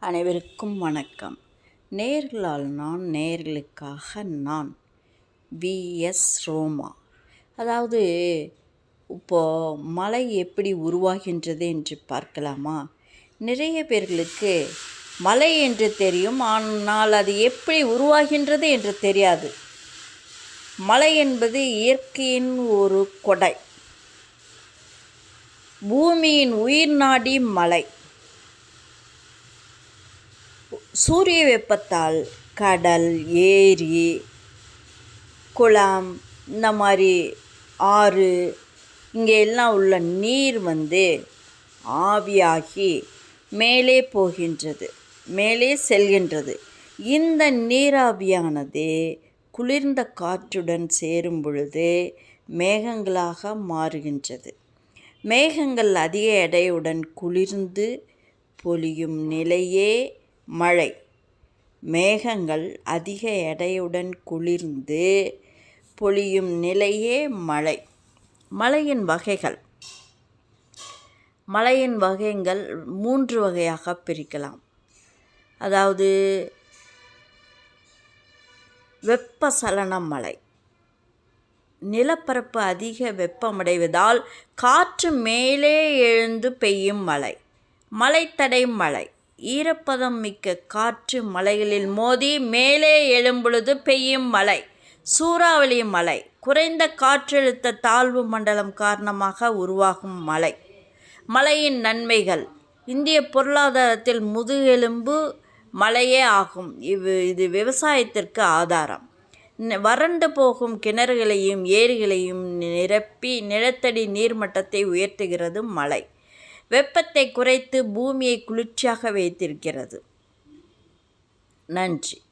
அனைவருக்கும் வணக்கம். நேர்களால் நான் நேர்களுக்காக நான். விஎஸ் ரோமா. அதாவது இப்போது மலை எப்படி உருவாகின்றது என்று பார்க்கலாமா? நிறைய பேர்களுக்கு மலை என்று தெரியும் ஆனால் அது எப்படி உருவாகின்றது என்று தெரியாது. மலை என்பது இயற்கையின் ஒரு கொடை. பூமியின் உயிர் நாடி மலை. சூரிய வெப்பத்தால் கடல் ஏரி குளம் இந்த மாதிரி ஆறு இங்கே எல்லாம் உள்ள நீர் வந்து ஆவியாகி மேலே போகின்றது மேலே செல்கின்றது. இந்த நீராவியானது குளிர்ந்த காற்றுடன் சேரும் பொழுது மேகங்களாக மாறுகின்றது. மேகங்கள் அதிக எடையுடன் குளிர்ந்து பொழியும் நிலையே மழை. மேகங்கள் அதிக எடையுடன் குளிர்ந்து பொழியும் நிலையே மழை. மழையின் வகைகள். மழையின் வகைகள் மூன்று வகையாக பிரிக்கலாம். அதாவது வெப்பசலன மழை. நிலப்பரப்பு அதிக வெப்பமடைவதால் காற்று மேலே எழுந்து பெய்யும் மழை. மழைத்தடை மழை. ஈரப்பதம் மிக்க காற்று மலைகளில் மோதி மேலே எழும்பொழுது பெய்யும் மழை சூறாவளி மலை குறைந்த காற்றழுத்த தாழ்வு மண்டலம் காரணமாக உருவாகும் மலை மலையின் நன்மைகள் இந்திய பொருளாதாரத்தில் முதுகெலும்பு மலையே ஆகும். இவ் இது விவசாயத்திற்கு ஆதாரம். வறண்டு போகும் கிணறுகளையும் ஏரிகளையும் நிரப்பி நிலத்தடி நீர்மட்டத்தை உயர்த்துகிறது மழை. வெப்பத்தை குறைத்து பூமியை குளிர்ச்சியாக வைத்திருக்கிறது. நன்றி.